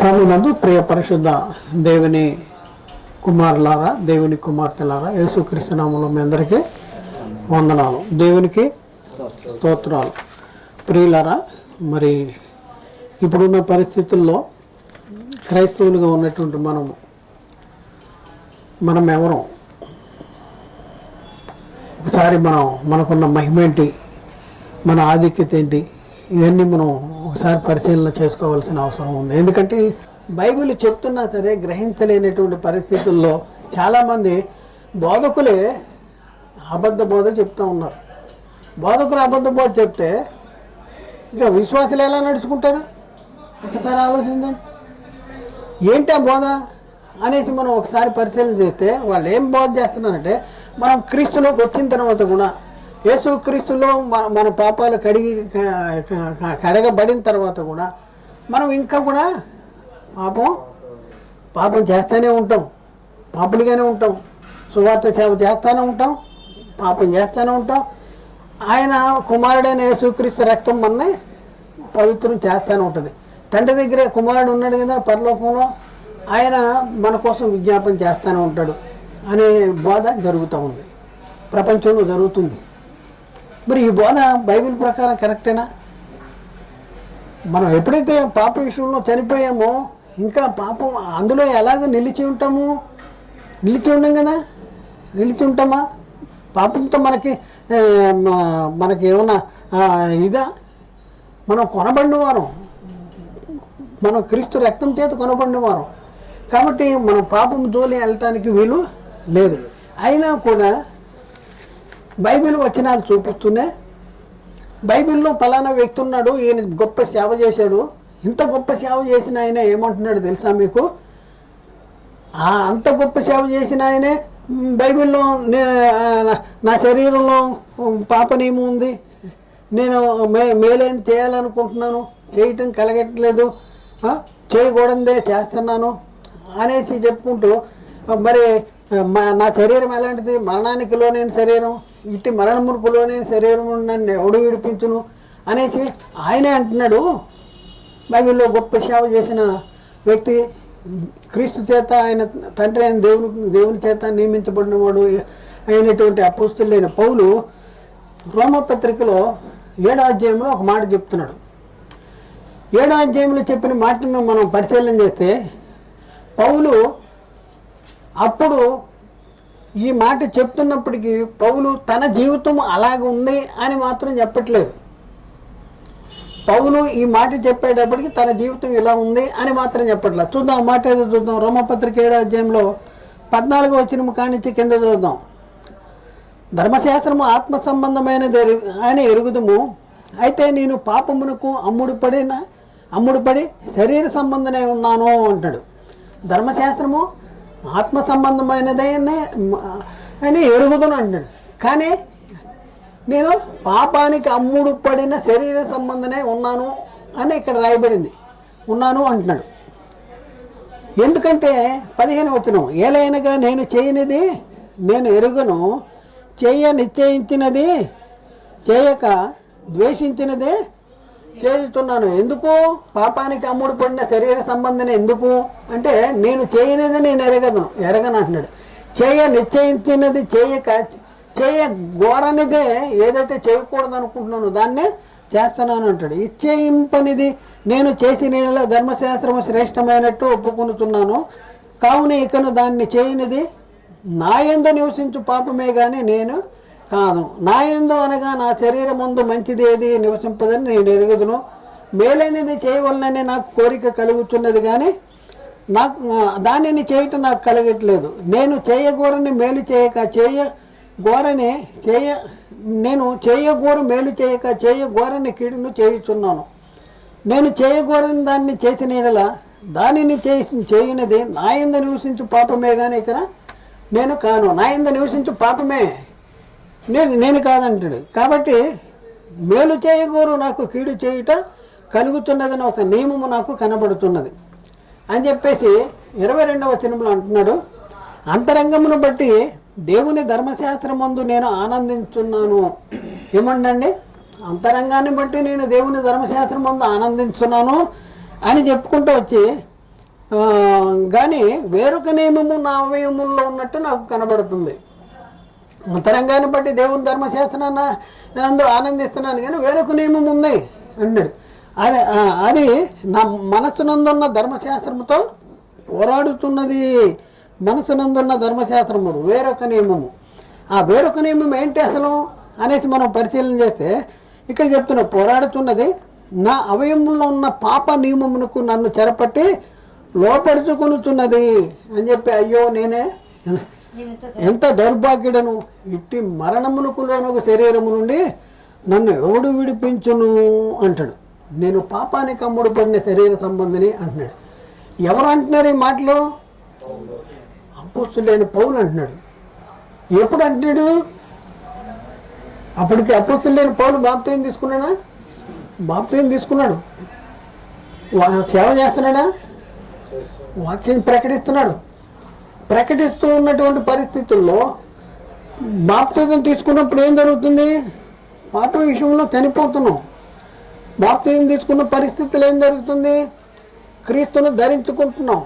ప్రభునందు ప్రియ పరిశుద్ధ దేవుని కుమారులారా దేవుని కుమార్తెలారా యేసుక్రీస్తునామంలో మీ అందరికీ వందనాలు. దేవునికి స్తోత్రాలు. ప్రియులారా మరి ఇప్పుడున్న పరిస్థితుల్లో క్రైస్తవులుగా ఉన్నటువంటి మనము మనం ఎవరు ఒకసారి మనం మనకున్న మహిమ ఏంటి? మన ఆధిక్యత ఏంటి? ఇవన్నీ మనం ఒకసారి పరిశీలన చేసుకోవాల్సిన అవసరం ఉంది. ఎందుకంటే బైబిల్ చెప్తున్నా సరే గ్రహించలేనటువంటి పరిస్థితుల్లో చాలామంది బోధకులే అబద్ధ బోధ చెప్తూ ఉన్నారు. బోధకులు అబద్ధ బోధ చెప్తే ఇక విశ్వాసులు ఎలా నడుచుకుంటారు? ఒకసారి ఆలోచించండి. ఏంటి ఆ బోధ? అనేసి మనం ఒకసారి పరిశీలన చేస్తే వాళ్ళు ఏం బోధ చేస్తున్నారంటే మనం క్రీస్తులోకి వచ్చిన తర్వాత కూడా యేసుక్రీస్తులో మన మన పాపాలు కడిగి కడగబడిన తర్వాత కూడా మనం ఇంకా కూడా పాపం పాపం చేస్తూనే ఉంటాం. పాపులుగానే ఉంటాం. సువార్త సేవ చేస్తూనే ఉంటాం. పాపం చేస్తూనే ఉంటాం. ఆయన కుమారుడైన యేసుక్రీస్తు రక్తం మనని పవిత్రం చేస్తూనే ఉంటుంది. తండ్రి దగ్గర కుమారుడు ఉన్నాడు కదా పరలోకంలో ఆయన మన కోసం విజ్ఞాపన చేస్తూనే ఉంటాడు అనే బోధ జరుగుతూ ఉంది. ప్రపంచంలో జరుగుతుంది. మరి ఈ బోధ బైబిల్ ప్రకారం కరెక్టేనా? మనం ఎప్పుడైతే పాప విషయంలో చనిపోయామో ఇంకా పాపం అందులో ఎలాగ నిలిచి ఉంటాము? నిలిచి ఉండం కదా? నిలిచి ఉంటామా? పాపంతో మనకి మనకి ఏమన్నా ఇదా? మనం కొనబడిన వారం మనం క్రీస్తు రక్తం చేత కొనబడిన వారం కాబట్టి మనం పాపం జోలి వెళ్ళటానికి వీలు లేదు. అయినా కూడా బైబిల్ వచనాలు చూపిస్తూనే బైబిల్లో పలానా వ్యక్తి ఉన్నాడు ఈయన గొప్ప సేవ చేశాడు. ఇంత గొప్ప సేవ చేసిన ఆయన ఏమంటున్నాడు తెలుసా మీకు? ఆ అంత గొప్ప సేవ చేసిన ఆయనే బైబిల్లో నేను నా శరీరంలో పాపనేమో ఉంది. నేను మే మేలేం చేయాలనుకుంటున్నాను చేయటం కలగట్లేదు చేయకూడదే చేస్తున్నాను అనేసి చెప్పుకుంటూ మరి మా- నా శరీరం ఎలాంటిది? మరణానికి లోనైన శరీరం. ఇట్టి మరణములకు లోనైన శరీరం నన్ను ఎవడు విడిపించును? అనేసి ఆయనే అంటున్నాడు. బైబిల్లో గొప్ప సేవ చేసిన వ్యక్తి క్రీస్తు చేత ఆయన తండ్రి అయిన దేవుని దేవుని చేత నియమించబడినవాడు అయినటువంటి అపోస్తులైన పౌలు రోమపత్రికలో ఏడో అధ్యాయంలో ఒక మాట చెప్తున్నాడు. ఏడో అధ్యాయంలో చెప్పిన మాటను మనం పరిశీలన చేస్తే పౌలు అప్పుడు ఈ మాట చెప్తున్నప్పటికీ పౌలు తన జీవితం అలాగ ఉంది అని మాత్రం చెప్పట్లేదు. పౌలు ఈ మాట చెప్పేటప్పటికి తన జీవితం ఇలా ఉంది అని మాత్రం చెప్పట్లేదు. చూద్దాం మాట ఏదో చూద్దాం. రోమపత్రిక ఏడో అధ్యాయంలో పద్నాలుగు వచ్చిన కానించి కింద చూద్దాం. ధర్మశాస్త్రము ఆత్మ సంబంధమైనది ఎరు- అని ఎరుగుదుము. అయితే నేను పాపమునకు అమ్ముడు అమ్ముడుపడిన అమ్ముడుపడి శరీర సంబంధమై ఉన్నాను అంటాడు. ధర్మశాస్త్రము ఆత్మ సంబంధమైనదే అని ఎరుగుదును అంటాడు. కానీ నేను పాపానికి అమ్ముడు పడిన శరీర సంబంధనే ఉన్నాను అని ఇక్కడ రాయబడింది. ఉన్నాను అంటున్నాడు. ఎందుకంటే పదిహేను వచ్చిన ఏలైనగా నేను చేయనిది నేను ఎరుగను చేయ నిశ్చయించినది చేయక ద్వేషించినదే చేస్తున్నాను ఎందుకు? పాపానికి అమ్ముడు పడిన శరీర సంబంధం ఎందుకు? అంటే నేను చేయనిది నేను ఎరగదను. ఎరగను అంటున్నాడు. చేయ నిశ్చయించినది చేయక చేయ ఘోరనిదే ఏదైతే చేయకూడదు అనుకుంటున్నానో దాన్నే చేస్తున్నాను అంటాడు. ఇచ్చేయింపనిది నేను చేసిన యెడల ధర్మశాస్త్రము శ్రేష్టమైనట్టు ఒప్పుకుంటున్నాను కావున ఇకను దాన్ని చేయనిది నా యందు నివసించు పాపమే కానీ నేను కాను నా ఎందు అనగా నా శరీరం ముందు మంచిది ఏది నివసింపదని నేను ఎరుగుదును. మేలైనది చేయవలనని నాకు కోరిక కలుగుతున్నది కానీ నాకు దానిని చేయటం నాకు కలగట్లేదు. నేను చేయగోరని మేలు చేయక చేయ గోరని చేయ నేను చేయగోరు మేలు చేయక చేయగోరని కీడును చేయుచున్నాను. నేను చేయగోరని దాన్ని చేసిన యెడల దానిని చేసి చేయనిది నా యందు నివసించు పాపమే కానీ ఇక్కడ నేను కాను. నా యందు నివసించు పాపమే నేను నేను కాదంటాడు. కాబట్టి మేలు చేయగోరు నాకు కీడు చేయుట కలుగుతున్నదని ఒక నియమము నాకు కనబడుతున్నది. అని చెప్పేసి ఇరవై రెండవ వచనంలో అంటున్నాడు. అంతరంగమును బట్టి దేవుని ధర్మశాస్త్రమందు నేను ఆనందించున్నాను. ఏమండండి? అంతరంగాన్ని బట్టి నేను దేవుని ధర్మశాస్త్రం ముందు ఆనందించున్నాను అని చెప్పుకుంటూ వచ్చి కానీ వేరొక నియమము నా అవయముల్లో ఉన్నట్టు నాకు కనబడుతుంది. అంతరంగాన్ని బట్టి దేవుని ధర్మశాస్త్రాన్ని అందు ఆనందిస్తున్నాను కానీ వేరొక నియమం ఉంది అన్నాడు. అది అది నా మనసునందున్న ధర్మశాస్త్రముతో పోరాడుతున్నది మనసునందున్న ధర్మశాస్త్రము వేరొక నియమము. ఆ వేరొక నియమం ఏంటి అసలు అనేసి మనం పరిశీలన చేస్తే ఇక్కడ చెప్తున్న పోరాడుతున్నది నా అవయవంలో ఉన్న పాప నియమమునకు నన్ను చెరపట్టి లోపడుచుకొనుతున్నది అని చెప్పి అయ్యో నేనే ఎంత దౌర్భాగ్యుడను? ఇట్టి మరణమునకు లోనొక శరీరము నుండి నన్ను ఎవడు విడిపించును అంటాడు. నేను పాపానికి అమ్ముడు పడిన శరీర సంబంధిని అంటున్నాడు. ఎవరు అంటున్నారు ఈ మాటలు? అపోస్తులైన పౌలు అంటున్నాడు. ఎప్పుడు అంటున్నాడు? అప్పటికి అపోస్తులైన పౌలు బాప్తీయం తీసుకున్నాడా? బాప్తీయం తీసుకున్నాడు. సేవ చేస్తున్నాడా. వాక్యం ప్రకటిస్తున్నాడు. ప్రకటిస్తూ ఉన్నటువంటి పరిస్థితుల్లో బాప్తిజం తీసుకున్నప్పుడు ఏం జరుగుతుంది? పాప విషయంలో చనిపోతున్నాం. బాప్తిజం తీసుకున్న పరిస్థితులు ఏం జరుగుతుంది? క్రీస్తును ధరించుకుంటున్నాం.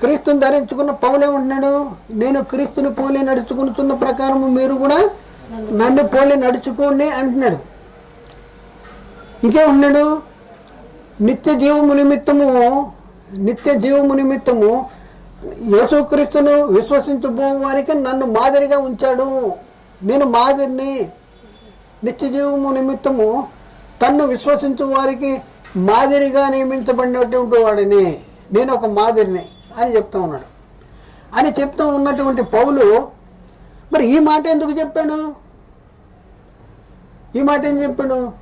క్రీస్తుని ధరించుకున్న పౌలేమంటున్నాడు నేను క్రీస్తుని పోలి నడుచుకుంటున్న ప్రకారము మీరు కూడా నన్ను పోలి నడుచుకోండి అంటున్నాడు. ఇంకేమంటున్నాడు? నిత్య జీవము నిమిత్తము నిత్య జీవము నిమిత్తము యేసుక్రీస్తును విశ్వసించబో వారికి నన్ను మాదిరిగా ఉంచాడు. నేను మాదిరిని నిత్యజీవము నిమిత్తము తన్ను విశ్వసించు వారికి మాదిరిగా నియమించబడినటువంటి వాడిని. నేను ఒక మాదిరిని అని చెప్తా ఉన్నాడు. అని చెప్తూ ఉన్నటువంటి పౌలు మరి ఈ మాట ఎందుకు చెప్పాడు? ఈ మాట ఏం చెప్పాడు?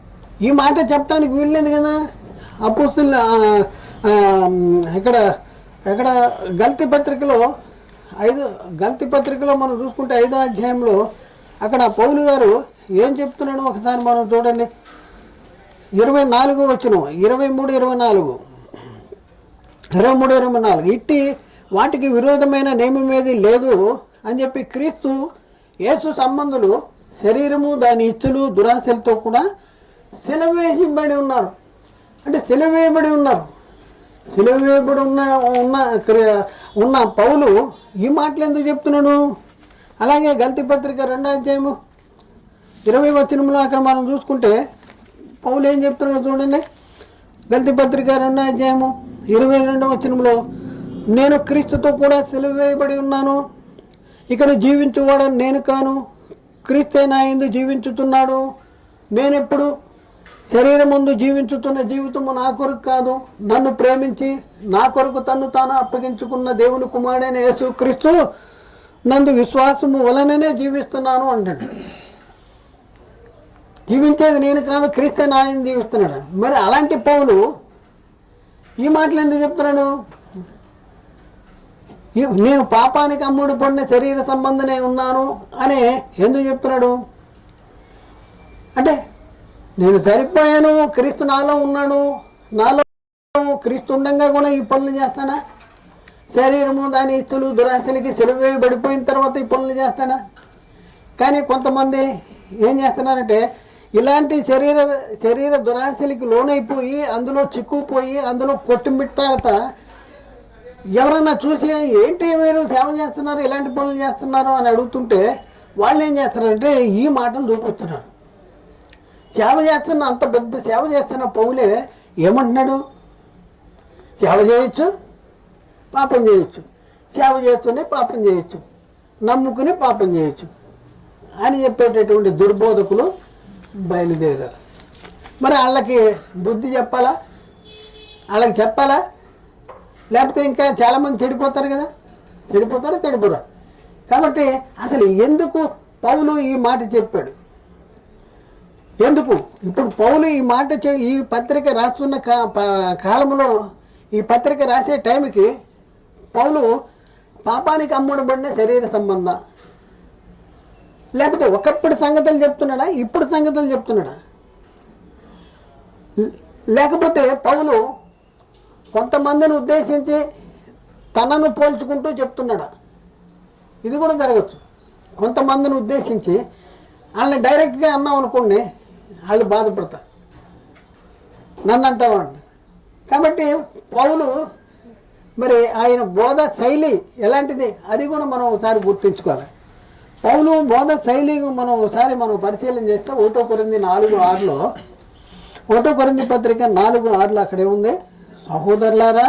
ఈ మాట చెప్పడానికి వీల్లేదు కదా. అపోస్తుల ఇక్కడ ఇక్కడ గల్తీ పత్రికలో ఐదు గల్తీ పత్రికలో మనం చూసుకుంటే ఐదో అధ్యాయంలో అక్కడ పౌలు గారు ఏం చెప్తున్నాడు ఒకసారి మనం చూడండి. ఇరవై నాలుగు వచ్చిన ఇరవై మూడు ఇరవై నాలుగు. ఇరవై మూడు ఇరవై నాలుగు. ఇట్టి వాటికి విరోధమైన నియమం ఏది లేదు అని చెప్పి క్రీస్తు యేసు సంబంధులు శరీరము దాని ఇచ్చులు దురాశలతో కూడా సిలవేయబడి ఉన్నారు. అంటే సెలవేయబడి ఉన్నారు. సిలవేయబడి ఉన్న ఉన్న క్రి- ఉన్న పౌలు ఈ మాటలు ఎందుకు చెప్తున్నాడు? అలాగే గల్తీ పత్రిక రెండో అధ్యాయము ఇరవై వచనంలో అక్కడ మనం చూసుకుంటే పౌలు ఏం చెప్తున్నాడు చూడండి. గల్తీ పత్రిక రెండో అధ్యాయము ఇరవై రెండవ వచనంలో నేను క్రీస్తుతో కూడా సెలవు వేయబడి ఉన్నాను. ఇక్కడ జీవించువాడని నేను కాను. క్రీస్తే నా యందు జీవించుతున్నాడు. నేనెప్పుడు శరీరం ముందు జీవించుతున్న జీవితము నా కొరకు కాదు. నన్ను ప్రేమించి నా కొరకు తన్ను తాను అప్పగించుకున్న దేవుని కుమారుడైన యేసు క్రీస్తు నందు విశ్వాసము వలననే జీవిస్తున్నాను అంటాడు. జీవించేది నేను కాదు క్రీస్తే నాయన జీవిస్తున్నాడు. మరి అలాంటి పౌలు ఈ మాటలు ఎందుకు చెప్తున్నాడు? నేను పాపానికి అమ్ముడు పడిన శరీర సంబంధనే ఉన్నాను అని ఎందుకు చెప్తున్నాడు? అంటే నేను సరిపోయాను క్రీస్తు నాలో ఉన్నాడు నాలో క్రీస్తు ఉండగా కూడా ఈ పనులు చేస్తానా? శరీరము దాని ఇస్తులు దురాశలకి సెలవు పడిపోయిన తర్వాత ఈ పనులు చేస్తానా? కానీ కొంతమంది ఏం చేస్తున్నారంటే ఇలాంటి శరీర శరీర దురాశలకి లోనైపోయి అందులో చిక్కుపోయి అందులో కొట్టుమిట్టాడతా ఎవరన్నా చూసి ఏంటి మీరు సేవ చేస్తున్నారు ఇలాంటి పనులు చేస్తున్నారు? అని అడుగుతుంటే వాళ్ళు ఏం చేస్తున్నారంటే ఈ మాటలు చూపిస్తున్నారు సేవ చేస్తున్న అంత పెద్ద సేవ చేస్తున్న పౌలే ఏమంటున్నాడు? సేవ చేయొచ్చు? పాపం చేయొచ్చు. సేవ చేస్తూనే పాపం చేయొచ్చు. నమ్ముకుని పాపం చేయొచ్చు. అని చెప్పేటటువంటి దుర్బోధకులు బయలుదేరారు. మరి వాళ్ళకి బుద్ధి చెప్పాలా? వాళ్ళకి చెప్పాలా? లేకపోతే ఇంకా చాలామంది చెడిపోతారు కదా? చెడిపోతారా? చెడిపోరా? కాబట్టి అసలు ఎందుకు పౌలు ఈ మాట చెప్పాడు? ఎందుకు? ఇప్పుడు పౌలు ఈ మాట ఈ పత్రిక రాస్తున్న కా కాలంలో ఈ పత్రిక రాసే టైంకి పౌలు పాపానికి అమ్ముడబడిన శరీర సంబంధం. లేకపోతే ఒకప్పుడు సంగతులు చెప్తున్నాడా? ఇప్పుడు సంగతులు చెప్తున్నాడా? లేకపోతే పౌలు కొంతమందిని ఉద్దేశించి తనను పోల్చుకుంటూ చెప్తున్నాడా? ఇది కూడా జరగచ్చు. కొంతమందిని ఉద్దేశించి వాళ్ళని డైరెక్ట్గా అన్నాం అనుకోండి వాళ్ళు బాధపడతారు. నన్ను అంటామండి కాబట్టి పౌలు మరి ఆయన బోధ శైలి ఎలాంటిది? అది కూడా మనం ఒకసారి గుర్తుంచుకోవాలి. పౌలు బోధ శైలి మనం ఒకసారి మనం పరిశీలన చేస్తే ఒకటో కొరింది నాలుగు ఆరులో ఒకటో కొరింది పత్రిక నాలుగు ఆరులో అక్కడే ఉంది. సహోదరులారా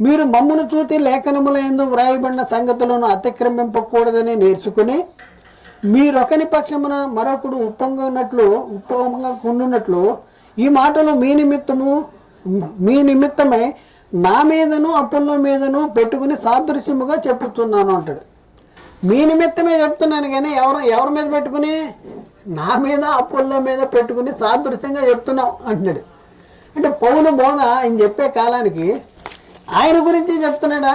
మీరు మమ్మను చూసి లేఖనముల ఎందు వ్రాయబడిన సంగతులను అతిక్రమింపకూడదని నేర్చుకుని మీరొకని పక్షమున మరొకడు ఉప్పొంగనట్లు ఉప్పొంగకుండునట్లు ఈ మాటలు మీ నిమిత్తము మీ నిమిత్తమై నా మీదను అప్పుల్లో మీదను పెట్టుకుని సాదృశ్యముగా చెప్పుతున్నాను అంటాడు. మీ నిమిత్తమే చెప్తున్నాను కానీ ఎవరు ఎవరి మీద పెట్టుకుని? నా మీద అప్పుల మీద పెట్టుకుని సాదృశ్యంగా చెప్తున్నావు అంటున్నాడు అంటే పౌలు బోధ ఆయన చెప్పే కాలానికి ఆయన గురించి చెప్తున్నాడా?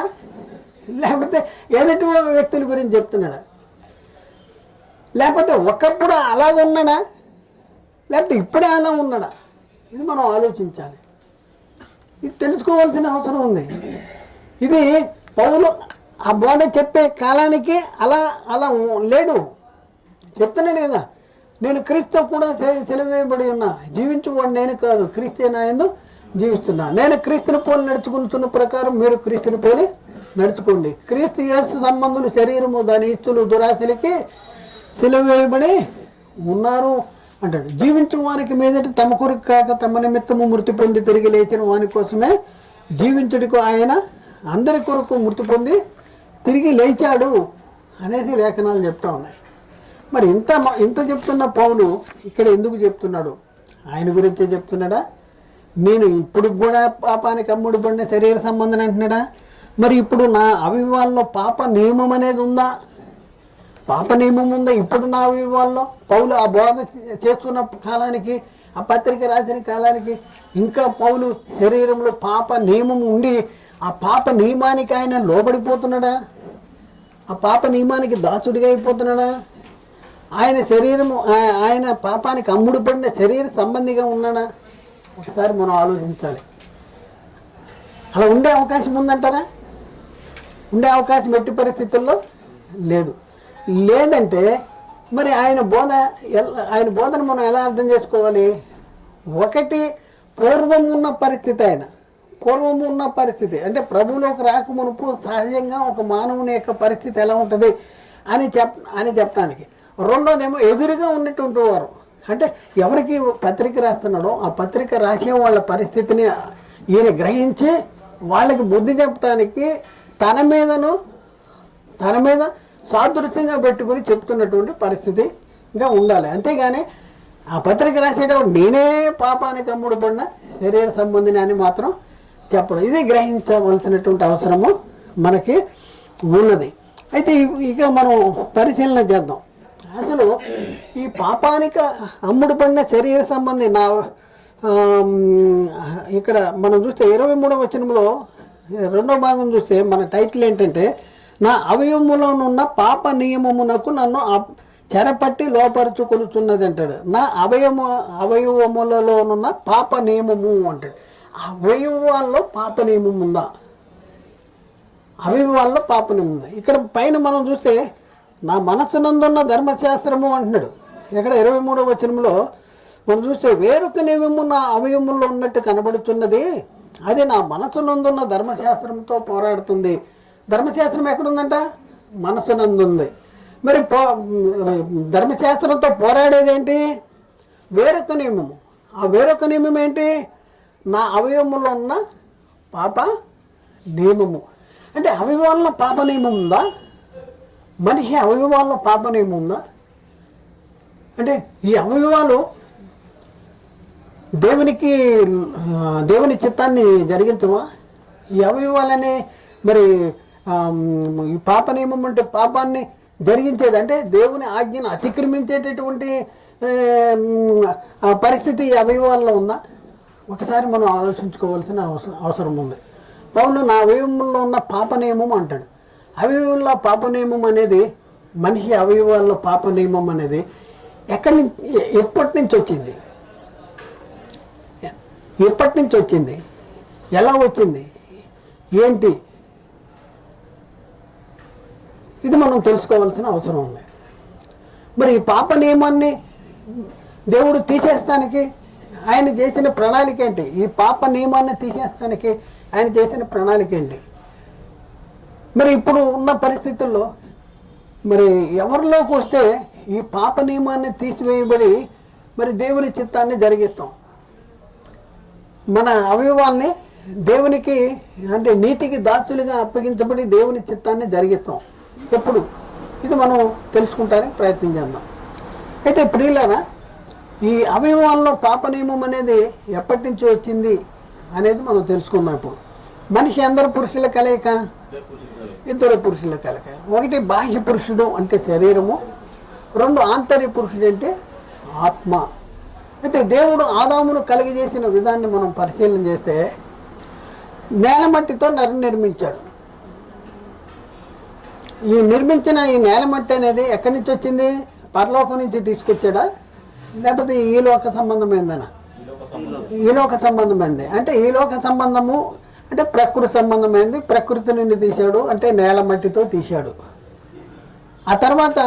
లేకపోతే ఎదుటి వ్యక్తుల గురించి చెప్తున్నాడా? లేకపోతే ఒకప్పుడు అలాగ ఉన్నాడా లేకపోతే ఇప్పుడే అలా ఉన్నాడా ఇది మనం ఆలోచించాలి. ఇది తెలుసుకోవాల్సిన అవసరం ఉంది. ఇది పౌలు ఆ బోధ చెప్పే కాలానికి అలా అలా లేడు. చెప్తున్నాడు కదా నేను క్రీస్తు కూడా సెలవేయబడి ఉన్నా. జీవించువాడు నేను కాదు. క్రీస్తే నా యందు జీవిస్తున్నా. నేను క్రీస్తుని పోలి నడుచుకుంటున్న ప్రకారం మీరు క్రీస్తుని పోలి నడుచుకోండి. క్రీస్తు యేసు సంబంధులు శరీరము దాని ఇస్తులు దురాశలకి సిలువేయబడి ఉన్నారు అంటాడు. జీవించిన వారికి మీదటి తమ కొరకు కాక తమ నిమిత్తము మృతి పొంది తిరిగి లేచిన వాని కోసమే జీవించుడికి ఆయన అందరి కొరకు మృతి పొంది తిరిగి లేచాడు అనేసి లేఖనాలు చెప్తా ఉన్నాయి. మరి ఇంత ఇంత చెప్తున్న పౌలు ఇక్కడ ఎందుకు చెప్తున్నాడు? ఆయన గురించే చెప్తున్నాడా? నేను ఇప్పుడు కూడా పాపానికి అమ్ముడు పడిన శరీర సంబంధం అంటున్నాడా? మరి ఇప్పుడు నా అవివాల్లో పాప నియమం అనేది ఉందా? పాప నియమం ఉందా ఇప్పుడు నా పౌలు ఆ బోధ చేస్తున్న కాలానికి ఆ పత్రిక రాసిన కాలానికి ఇంకా పౌలు శరీరంలో పాప నియమం ఉండి ఆ పాప నియమానికి ఆయన లోబడిపోతున్నాడా? ఆ పాప నియమానికి దాసుడిగా అయిపోతున్నాడా? ఆయన శరీరము ఆయన పాపానికి అమ్ముడు పడిన శరీర సంబంధిగా ఉన్నాడా? ఒకసారి మనం ఆలోచించాలి. అలా ఉండే అవకాశం ఉందంటారా? ఉండే అవకాశం ఎట్టి పరిస్థితుల్లో లేదు. లేదంటే మరి ఆయన బోధ ఆయన బోధన మనం ఎలా అర్థం చేసుకోవాలి? ఒకటి పూర్వం ఉన్న పరిస్థితి ఆయన. పూర్వం ఉన్న పరిస్థితి. అంటే ప్రభువులోకి రాక మునుపు సహజంగా ఒక మానవుని యొక్క పరిస్థితి ఎలా ఉంటుంది అని చెప్ అని చెప్పడానికి. రెండోదేమో ఎదురుగా ఉన్నటువంటి వారు. అంటే ఎవరికి పత్రిక రాస్తున్నాడో ఆ పత్రిక రాసే వాళ్ళ పరిస్థితిని ఈయన గ్రహించి వాళ్ళకి బుద్ధి చెప్పడానికి తన మీదను తన మీద సాదృశ్యంగా పెట్టుకుని చెప్తున్నటువంటి పరిస్థితిగా ఉండాలి. అంతేగాని ఆ పత్రిక రాసేటప్పుడు నేనే పాపానికి అమ్ముడు పడిన శరీర సంబంధిని అని మాత్రం చెప్పడం. ఇది గ్రహించవలసినటువంటి అవసరము మనకి ఉన్నది. అయితే ఇక మనం పరిశీలన చేద్దాం. అసలు ఈ పాపానికి అమ్ముడు పడిన శరీర సంబంధి నా ఇక్కడ మనం చూస్తే ఇరవై మూడవ వచనంలో రెండో భాగం చూస్తే మన టైటిల్ ఏంటంటే నా అవయవములోనున్న పాప నియమమునకు నన్ను చెరపట్టి లోపరుచుకొనుతున్నది అంటాడు. నా అవయము అవయవములలోనున్న పాప నియమము అంటాడు. అవయవాల్లో పాప నియమం ఉందా? అవయవాల్లో పాప నియమం ఉందా? ఇక్కడ పైన మనం చూస్తే నా మనస్సునందున్న ధర్మశాస్త్రము అంటున్నాడు. ఇక్కడ ఇరవై మూడవ వచనంలో మనం చూస్తే వేరొక నియమము నా అవయముల్లో ఉన్నట్టు కనబడుతున్నది. అది నా మనసునందున్న ధర్మశాస్త్రంతో పోరాడుతుంది. ధర్మశాస్త్రం ఎక్కడుందంట? మనసునందుంది. మరి పో ధర్మశాస్త్రంతో పోరాడేది ఏంటి వేరొక నియమము. ఆ వేరొక నియమం ఏంటి? నా అవయవములో ఉన్న పాప నియమము. అంటే అవయవాల్లో పాప నియమం ఉందా? మనిషి అవయవాల్లో పాప నియమం ఉందా? అంటే ఈ అవయవాలు దేవునికి దేవుని చిత్తాన్ని జరిగించవా? ఈ అవయవాలని మరి పాప నియమం అంటే పాపాన్ని జరిగించేది. అంటే దేవుని ఆజ్ఞను అతిక్రమించేటటువంటి పరిస్థితి అవయవాల్లో ఉందా? ఒకసారి మనం ఆలోచించుకోవాల్సిన అవసరం అవసరం ఉంది. పౌలు నా అవయవంలో ఉన్న పాప నియమం అంటాడు. అవయవంలో పాప నియమం అనేది మనిషి అవయవాల్లో పాప నియమం అనేది ఎక్కడి నుంచి ఎప్పటి నుంచి వచ్చింది? ఎప్పటి నుంచి వచ్చింది? ఎలా వచ్చింది? ఏంటి? ఇది మనం తెలుసుకోవాల్సిన అవసరం ఉంది. మరి ఈ పాప నియమాన్ని దేవుడు తీసేస్తానికి ఆయన చేసిన ప్రణాళిక ఏంటి? ఈ పాప నియమాన్ని తీసేస్తానికి ఆయన చేసిన ప్రణాళిక ఏంటి? మరి ఇప్పుడు ఉన్న పరిస్థితుల్లో మరి ఎవరిలోకి వస్తే ఈ పాప నియమాన్ని తీసివేయబడి మరి దేవుని చిత్తాన్ని జరిగిస్తాం. మన అవయవాల్ని దేవునికి అంటే నీతికి దాసులుగా అప్పగించబడి దేవుని చిత్తాన్ని జరిగిస్తాం. ఎప్పుడు? ఇది మనం తెలుసుకుంటానికి ప్రయత్నం చేద్దాం. అయితే ప్రియులరా ఈ అవయవాల్లో పాప నియమం అనేది ఎప్పటి నుంచి వచ్చింది అనేది మనం తెలుసుకుందాం ఇప్పుడు. మనిషి అందరు పురుషుల కలయిక? ఇద్దరు పురుషుల కలయిక. ఒకటి బాహ్య పురుషుడు అంటే శరీరము రెండు ఆంతర్య పురుషుడు అంటే ఆత్మ. అయితే దేవుడు ఆదామును కలిగజేసిన విధాన్ని మనం పరిశీలన చేస్తే నేలమట్టితో నరు నిర్మించాడు. ఈ నిర్మించిన ఈ నేలమట్టి అనేది ఎక్కడి నుంచి వచ్చింది? పరలోకం నుంచి తీసుకొచ్చాడా? లేకపోతే ఈ లోక సంబంధమైందనా? ఈ లోక సంబంధమైంది. అంటే ఈ లోక సంబంధము అంటే ప్రకృతి సంబంధమైంది. ప్రకృతి నుండి తీశాడు అంటే నేల మట్టితో తీశాడు. ఆ తర్వాత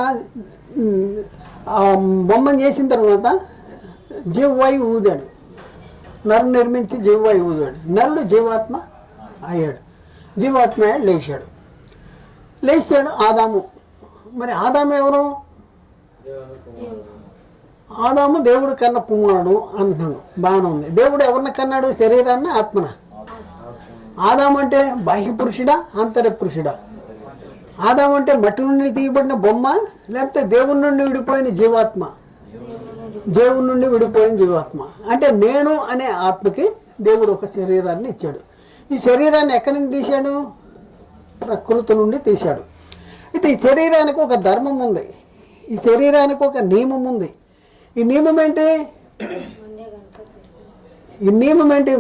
బొమ్మను చేసిన తర్వాత జీవవాయు ఊదాడు. నరు నిర్మించి జీవవాయు ఊదాడు. నరుడు జీవాత్మ అయ్యాడు. జీవాత్మ అయ్యాడు లేచాడు. లేచాడు ఆదాము. మరి ఆదాము ఎవరు? ఆదాము దేవుడు కన్న కుమారుడు అంటున్నాను. బాగానే ఉంది. దేవుడు ఎవరిని కన్నాడు? శరీరాన్ని ఆత్మన. ఆదాము అంటే బాహ్య పురుషుడా ఆంతర్య పురుషుడా? ఆదాము అంటే మట్టి నుండి తీయబడిన బొమ్మ లేకపోతే దేవుని నుండి విడిపోయిన జీవాత్మ? దేవుని నుండి విడిపోయిన జీవాత్మ. అంటే నేను అనే ఆత్మకి దేవుడు ఒక శరీరాన్ని ఇచ్చాడు. ఈ శరీరాన్ని ఎక్కడి నుంచి తీశాడు? ప్రకృతి నుండి తీశాడు. అయితే ఈ శరీరానికి ఒక ధర్మం ఉంది. ఈ శరీరానికి ఒక నియమం ఉంది. ఈ నియమం ఏంటి? ఈ నియమం ఏంటి?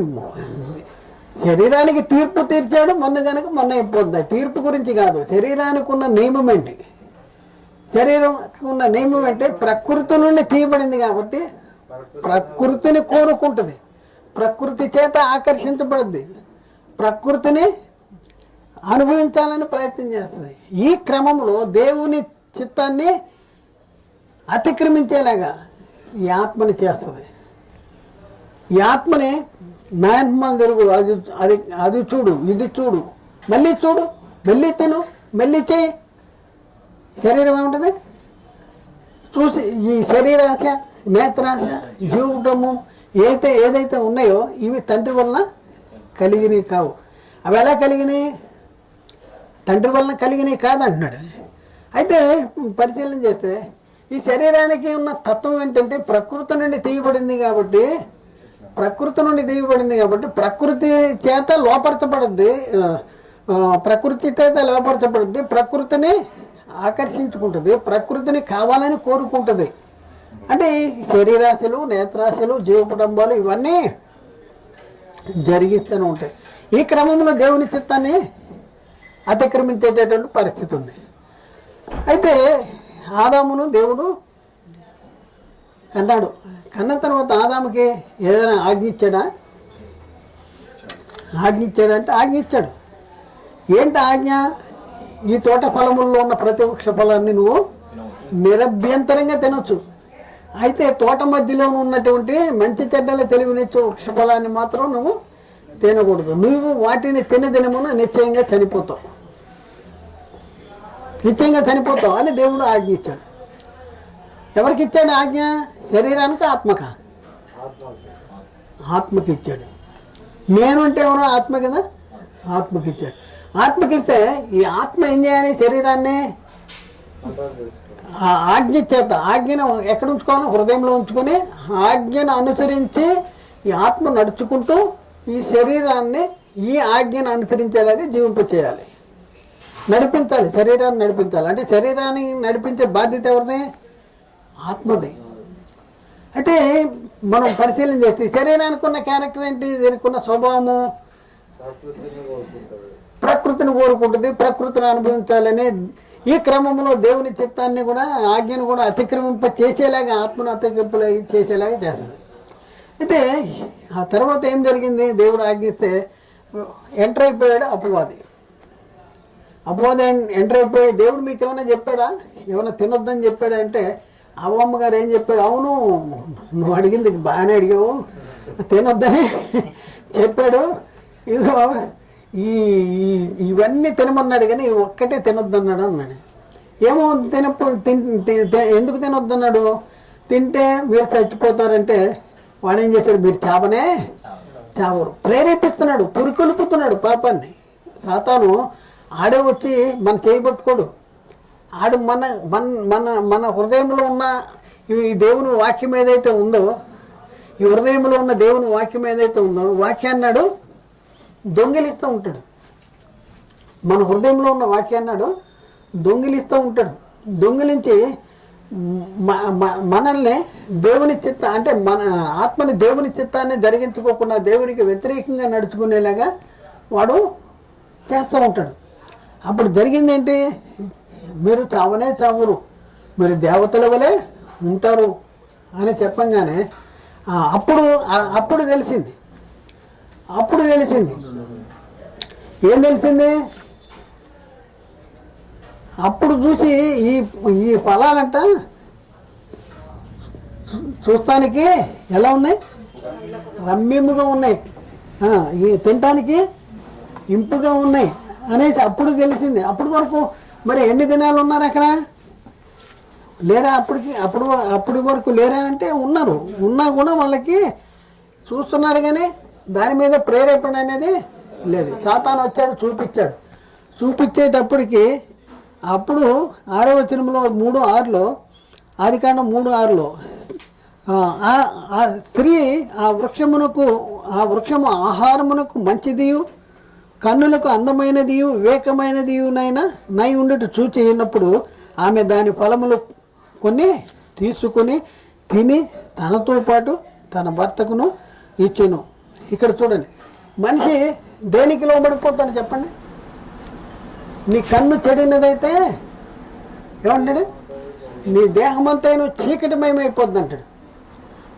శరీరానికి తీర్పు తీర్చాడు మొన్న కనుక మొన్న అయిపోతుంది తీర్పు గురించి కాదు శరీరానికి ఉన్న నియమం ఏంటి? శరీరంకి ఉన్న నియమం అంటే ప్రకృతి నుండి తీయబడింది కాబట్టి ప్రకృతిని కోరుకుంటుంది. ప్రకృతి చేత ఆకర్షించబడుద్ది ప్రకృతిని అనుభవించాలని ప్రయత్నం చేస్తుంది. ఈ క్రమంలో దేవుని చిత్తాన్ని అతిక్రమించేలాగా ఈ ఆత్మని చేస్తుంది. ఈ ఆత్మని నాయన్మలు తిరుగు అది అది అది చూడు ఇది చూడు మళ్ళీ చూడు మళ్ళీ తిను మళ్ళీ చేయి. శరీరం ఏముంటుంది? చూసి ఈ శరీరాశ నేత్రాశ జీవటము ఏదైతే ఏదైతే ఉన్నాయో ఇవి తండ్రి వలన కలిగినవి కావు. అవి ఎలా కలిగినాయి తండ్రి వలన కలిగినవి కాదంటున్నాడు. అయితే పరిశీలన చేస్తే ఈ శరీరానికి ఉన్న తత్వం ఏంటంటే ప్రకృతి నుండి తీయబడింది కాబట్టి ప్రకృతి నుండి తీయబడింది కాబట్టి ప్రకృతి చేత లోపరచబడుద్ది ప్రకృతి చేత లోపరచబడుద్ది ప్రకృతిని ఆకర్షించుకుంటుంది ప్రకృతిని కావాలని కోరుకుంటుంది. అంటే ఈ శరీరాశలు నేత్రాశలు జీవకుటుంబాలు ఇవన్నీ జరిగిస్తూనే ఉంటాయి. ఈ క్రమంలో దేవుని చిత్తాన్ని అతిక్రమించేటటువంటి పరిస్థితి ఉంది. అయితే ఆదామును దేవుడు అన్నాడు. కన్న తర్వాత ఆదాముకి ఏదైనా ఆజ్ఞ ఇచ్చాడా? ఆజ్ఞచ్చాడు అంటే ఆజ్ఞ ఇచ్చాడు. ఏంటి ఆజ్ఞ? ఈ తోట ఫలముల్లో ఉన్న ప్రతి వృక్ష ఫలాన్ని నువ్వు నిరభ్యంతరంగా తినొచ్చు. అయితే తోట మధ్యలో ఉన్నటువంటి మంచి చెడ్డల తెలివినిచ్చు వృక్ష ఫలాన్ని మాత్రం నువ్వు తినకూడదు. నువ్వు వాటిని తినదినమున నిశ్చయంగా చనిపోతావు. నిత్యంగా చనిపోతావు అని దేవుడు ఆజ్ఞ ఇచ్చాడు. ఎవరికి ఇచ్చాడు ఆజ్ఞ? శరీరానికి ఆత్మక. ఆత్మకి ఇచ్చాడు. నేను అంటే ఎవరో? ఆత్మ కదా? ఆత్మకి ఇచ్చాడు. ఆత్మకి ఇస్తే ఈ ఆత్మ ఏం చేయాలి? శరీరాన్ని ఆజ్ఞ చేత ఆజ్ఞను ఎక్కడ ఉంచుకోవాలి? హృదయంలో ఉంచుకొని ఆజ్ఞను అనుసరించి ఈ ఆత్మ నడుచుకుంటూ ఈ శరీరాన్ని ఈ ఆజ్ఞను అనుసరించేలాగా జీవింప చేయాలి నడిపించాలి శరీరాన్ని నడిపించాలి. అంటే శరీరాన్ని నడిపించే బాధ్యత ఎవరిది? ఆత్మది. అయితే మనం పరిశీలన చేస్తే శరీరానికి ఉన్న క్యారెక్టర్ ఏంటి? దీనికి ఉన్న స్వభావము? ప్రకృతిని కోరుకుంటుంది ప్రకృతిని అనుభవించాలని ఈ క్రమంలో దేవుని చిత్తాన్ని కూడా ఆజ్ఞను కూడా అతిక్రమింప చేసేలాగా ఆత్మను అతిక్రమింప చేసేలాగా చేస్తుంది. అయితే ఆ తర్వాత ఏం జరిగింది? దేవుడు ఆజ్ఞిస్తే ఎంటర్ అయిపోయాడు అపవాది. అపవాది ఎంటర్ అయిపోయి దేవుడు మీకు ఏమైనా చెప్పాడా? ఏమైనా తినొద్దని చెప్పాడా అంటే అవ్వమ్మ గారు ఏం చెప్పాడు? అవును నువ్వు అడిగింది బాగానే అడిగావు. తినొద్దని చెప్పాడు. ఇదిగో ఈ ఇవన్నీ తినమన్నాడు కానీ ఒక్కటే తినొద్దన్నాడు అన్నాడు. ఏమో తిన్- ఎందుకు తినొద్దన్నాడు? తింటే మీరు చచ్చిపోతారంటే వాడు ఏం చేశాడు? మీరు చాపనే చావరు. ప్రేరేపిస్తున్నాడు పురికొల్పుతున్నాడు పాపాన్ని. సాతాను ఆడే వచ్చి మన చేయబట్టుకోడు ఆడు మన మన మన మన హృదయంలో ఉన్న ఈ దేవుని వాక్యం ఏదైతే ఉందో ఈ హృదయంలో ఉన్న దేవుని వాక్యం ఏదైతే ఉందో వాక్యాన్నాడు దొంగిలిస్తూ ఉంటాడు. మన హృదయంలో ఉన్న వాక్యాన్నాడు దొంగిలిస్తూ ఉంటాడు. దొంగిలించి మనల్ని దేవుని చిత్త అంటే మన ఆత్మని దేవుని చిత్తాన్ని జరిగించుకోకుండా దేవునికి వ్యతిరేకంగా నడుచుకునేలాగా వాడు చేస్తూ ఉంటాడు. అప్పుడు జరిగింది ఏంటి మీరు చావనే చావురు. మీరు దేవతల వలె ఉంటారు అని చెప్పంగానే అప్పుడు అప్పుడు తెలిసింది. అప్పుడు తెలిసింది. ఏం తెలిసింది? అప్పుడు చూసి ఈ ఈ ఫలాలంట చూస్తానికి ఎలా ఉన్నాయి? రమ్యముగా ఉన్నాయి. ఈ తినటానికి ఇంపుగా ఉన్నాయి. అనేసి అప్పుడు తెలిసింది. అప్పుడు వరకు మరి ఎన్ని దినాలు ఉన్నారు అక్కడ? లేరా అప్పటికి? అప్పుడు అప్పటి వరకు లేరా అంటే ఉన్నారు. ఉన్నా కూడా వాళ్ళకి చూస్తున్నారు కానీ దాని మీద ప్రేరేపణ అనేది లేదు. సాతాను వచ్చాడు చూపించాడు. చూపించేటప్పటికి అప్పుడు ఆరో వచనంలో మూడు ఆరులో ఆదికాండం మూడు ఆరులో ఆ, స్త్రీ ఆ వృక్షమునకు ఆ వృక్షము ఆహారమునకు మంచిది? కన్నులకు అందమైనదియు వివేకమైనదియునైనా నై ఉండేటు చూచినప్పుడు ఆమె దాని ఫలములు కొన్ని తీసుకుని తిని తనతో పాటు తన భర్తకును ఇచ్చెను. ఇక్కడ చూడండి. మనిషి దేనికి లోబడిపోతాడు చెప్పండి? నీ కన్ను చెడినదైతే ఏమంటాడు? నీ దేహమంతా చీకటిమయమైపోద్ది అంటాడు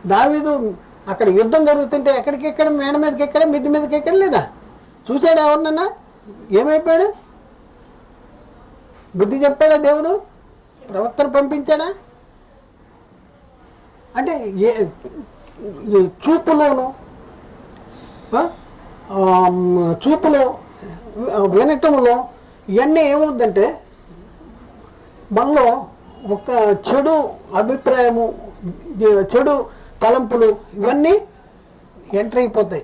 దావీదు అక్కడ యుద్ధం జరుగుతుంటే ఎక్కడికెక్కడ మేడ మీదకి ఎక్కడ మిద్ది మీదకి ఎక్కడ లేదా? చూశాడు ఎవరినన్నా? ఏమైపోయాడు? బుద్ధి చెప్పాడా దేవుడు? ప్రవక్తను పంపించాడా? అంటే ఏ చూపులోను చూపులో వినటంలో ఇవన్నీ ఏముందంటే మనలో ఒక చెడు అభిప్రాయము చెడు తలంపులు ఇవన్నీ ఎంటర్ అయిపోతాయి.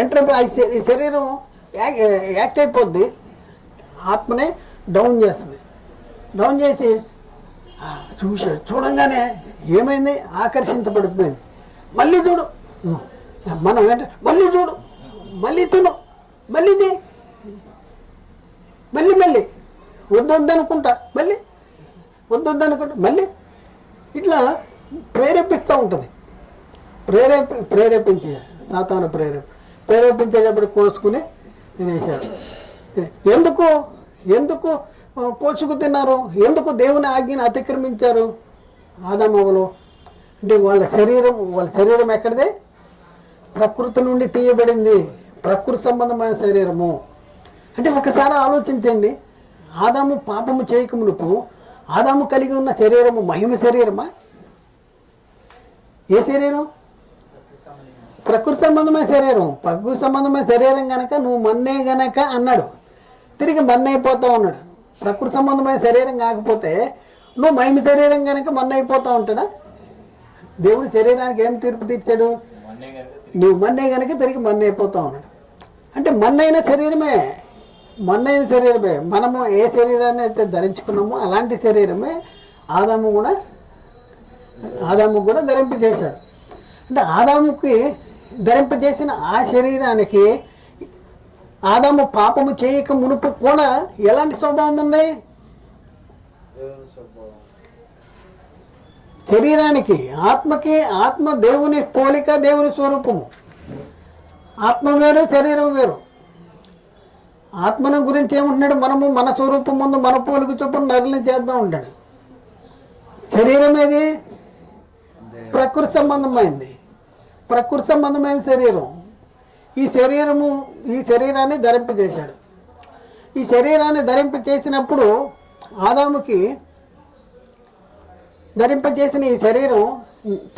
ఎంటర్ అయిపోయి ఈ శరీరం యాక్ట్ అయిపోద్ది. ఆత్మనే డౌన్ చేస్తుంది. డౌన్ చేసి చూశారు చూడంగానే ఏమైంది? ఆకర్షించబడిపోయింది. మళ్ళీ చూడు. మనం ఏంటంటే మళ్ళీ చూడు. మళ్ళీ తిను. మళ్ళీ ఇది మళ్ళీ మళ్ళీ. వద్దొద్దనుకుంటా. మళ్ళీ. వద్దొద్దనుకుంటా. మళ్ళీ. ఇట్లా ప్రేరేపిస్తూ ఉంటుంది. ప్రేరేపి ప్రేరేపించే సాతాను ప్రేరేప ప్రేరేపించేటప్పుడు కోసుకుని తినేశారు. ఎందుకు? ఎందుకు కోసుకు తిన్నారు? ఎందుకు దేవుని ఆజ్ఞను అతిక్రమించారు? ఆదామవలు. అంటే వాళ్ళ శరీరం వాళ్ళ శరీరం ఎక్కడిదే? ప్రకృతి నుండి తీయబడింది. ప్రకృతి సంబంధమైన శరీరము. అంటే ఒకసారి ఆలోచించండి. ఆదాము పాపము చేయకమునుపు ఆదాము కలిగి ఉన్న శరీరము మహిమ శరీరమా? ఏ శరీరం? ప్రకృతి సంబంధమైన శరీరం ప్రకృతి సంబంధమైన శరీరం కనుక నువ్వు మన్నే గనక అన్నాడు. తిరిగి మన్నైపోతావు అన్నాడు ప్రకృతి సంబంధమైన శరీరం కాకపోతే నువ్వు మహిమ శరీరం కనుక మన్నైపోతా ఉంటాడా? దేవుడు శరీరానికి ఏం తీర్పు తీర్చాడు? నువ్వు మన్నే గనక తిరిగి మన్ను ఉన్నాడు. అంటే మన్నైన శరీరమే మన్నైన శరీరమే. మనము ఏ శరీరాన్ని అయితే ధరించుకున్నామో అలాంటి శరీరమే ఆదాము కూడా ఆదాము కూడా ధరింపజేశాడు. అంటే ఆదాముకి ధరింపజేసిన ఆ శరీరానికి ఆదాము పాపము చేయక మునుపు కూడా ఎలాంటి స్వభావం ఉంది? శరీరానికి ఆత్మకి ఆత్మ దేవుని పోలిక దేవుని స్వరూపము. ఆత్మ వేరు శరీరం వేరు. ఆత్మను గురించి ఏమంటున్నాడు? మనము మన స్వరూపం ముందు మన పోలిక చొప్పున నరులను చేద్దాం ఉంటాడు శరీరం ఏది? ప్రకృతి సంబంధమైంది. ప్రకృతి సంబంధమైన శరీరం. ఈ శరీరము ఈ శరీరాన్ని ధరింపజేశాడు ఈ శరీరాన్ని ధరింపజేసినప్పుడు ఆదాముకి ధరింపజేసిన ఈ శరీరం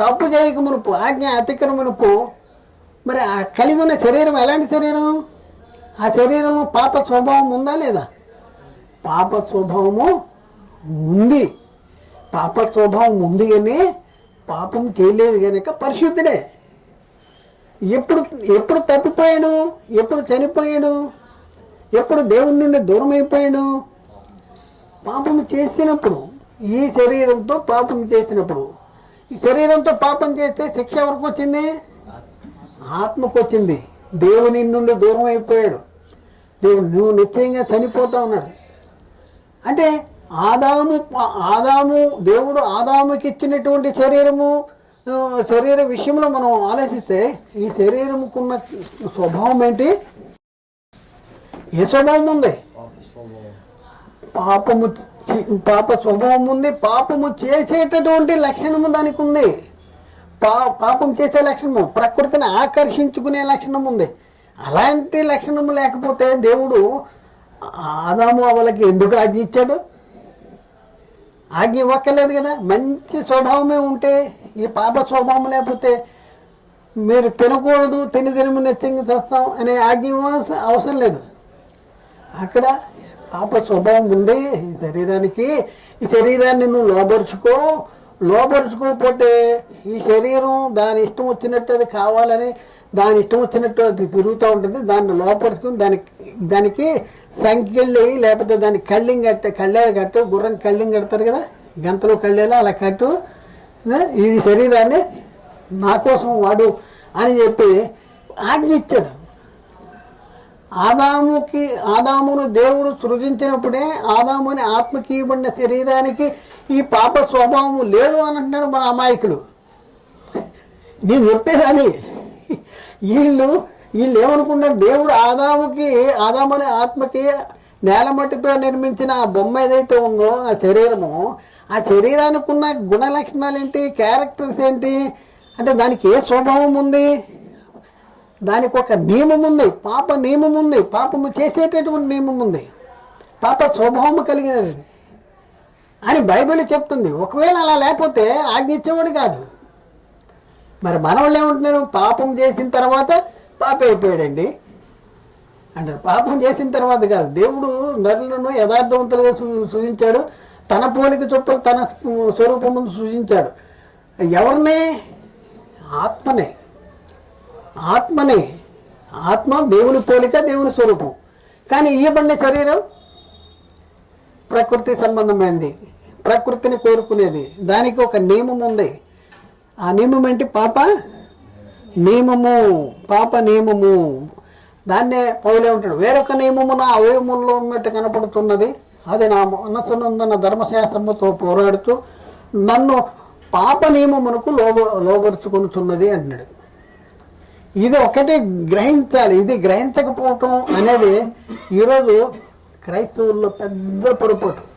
తప్పు చేయక మునుపు ఆజ్ఞ అతిక్రమ మునుపు మరి ఆ కలిగి ఉన్న శరీరం ఎలాంటి శరీరం? ఆ శరీరంలో పాప స్వభావం ఉందా లేదా? పాప స్వభావము ఉంది. పాప స్వభావం ఉంది కానీ పాపం చేయలేదు కనుక పరిశుద్ధుడే. ఎప్పుడు ఎప్పుడు తప్పిపోయాడు? ఎప్పుడు చనిపోయాడు? ఎప్పుడు దేవుని నుండి దూరం అయిపోయాడు పాపం చేసినప్పుడు ఈ శరీరంతో పాపం చేసినప్పుడు ఈ శరీరంతో పాపం చేస్తే శిక్ష ఎవరికి వచ్చింది? ఆత్మకు వచ్చింది. దేవుని నుండి దూరం అయిపోయాడు దేవుడు నువ్వు నిశ్చయంగా చనిపోతా ఉన్నాడు. అంటే ఆదాము ఆదాము దేవుడు ఆదాముకి ఇచ్చినటువంటి శరీరము శరీర విషయంలో మనం ఆలోచిస్తే ఈ శరీరంకున్న స్వభావం ఏంటి? ఏ స్వభావం ఉంది? పాపము పాప స్వభావం ఉంది. పాపము చేసేటటువంటి లక్షణము దానికి ఉంది. పా పాపం చేసే లక్షణము ప్రకృతిని ఆకర్షించుకునే లక్షణం ఉంది. అలాంటి లక్షణము లేకపోతే దేవుడు ఆదాము అవలకి ఎందుకు ఆజ్ఞ ఇచ్చాడు? ఆజ్ఞ ఇవ్వక్కర్లేదు కదా. మంచి స్వభావమే ఉంటే ఈ పాప స్వభావం లేకపోతే మీరు తినకూడదు తిని తినము నెచ్చంగా చేస్తాం అనే ఆజ్ఞ అవసరం లేదు. అక్కడ పాప స్వభావం ఉంది ఈ శరీరానికి. ఈ శరీరాన్ని నువ్వు లోపరుచుకో లోపరుచుకోకపోతే ఈ శరీరం దాని ఇష్టం వచ్చినట్టు అది కావాలని దాని ఇష్టం వచ్చినట్టు అది తిరుగుతూ ఉంటుంది. దాన్ని లోపరుచుకుని దానికి దానికి సంఖ్యలు లేకపోతే దానికి కళ్ళింగ్ కట్ట కళ్ళేరు కట్టు గుర్రం కళ్ళింగ్ కడతారు కదా గంతలో కళ్ళేలా అలా కట్టు. ఇది శరీరాన్ని నా కోసం వాడు అని చెప్పి ఆజ్ఞ ఇచ్చాడు. ఆదాముకి ఆదామును దేవుడు సృజించినప్పుడే ఆదాముని ఆత్మకి ఇవ్వబడిన శరీరానికి ఈ పాప స్వభావం లేదు అని అంటున్నాడు మన అమాయకులు. నేను చెప్పేది అది వీళ్ళు వీళ్ళు ఏమనుకున్నారు దేవుడు ఆదాముకి ఆదాముని ఆత్మకి నేలమట్టితో నిర్మించిన ఆ బొమ్మ ఏదైతే ఉందో ఆ శరీరము ఆ శరీరానికి ఉన్న గుణ లక్షణాలు ఏంటి? క్యారెక్టర్స్ ఏంటి అంటే దానికి ఏ స్వభావం ఉంది? దానికి ఒక నియమం ఉంది. పాప నియమం ఉంది. పాపము చేసేటటువంటి నియమం ఉంది. పాప స్వభావం కలిగినది. అని బైబిల్ చెప్తుంది. ఒకవేళ అలా లేకపోతే ఆజ్ఞ ఇచ్చేవాడు కాదు. మరి మనవాళ్ళు ఏమంటున్నారు? పాపం చేసిన తర్వాత పాప అయిపోయాడండి. అంటారు పాపం చేసిన తర్వాత కాదు. దేవుడు నరులను యథార్థవంతులుగా సూ సూచించాడు. తన పోలిక చొప్పున తన స్వరూపమును సృజించాడు ఎవరిని? ఆత్మనే. ఆత్మనే. ఆత్మ దేవుని పోలిక దేవుని స్వరూపం. కానీ ఇవ్వబడిన శరీరం ప్రకృతి సంబంధమైనది ప్రకృతిని కోరుకునేది. దానికి ఒక నియమం ఉంది. ఆ నియమం ఏంటి? పాప నియమము. పాప నియమము. దాన్నే పౌలే ఉంటాడు వేరొక నియమము నా అవయవముల్లో ఉన్నట్టు కనపడుతున్నది. అది నా మనసునందున్న ధర్మశాస్త్రముతో పోరాడుతూ నన్ను పాప నియమమునకు లోబ లోబరుచుకొనుచున్నది అంటున్నాడు. ఇది ఒకటి గ్రహించాలి. ఇది గ్రహించకపోవటం అనేది ఈరోజు క్రైస్తవుల్లో పెద్ద పొరపాటు.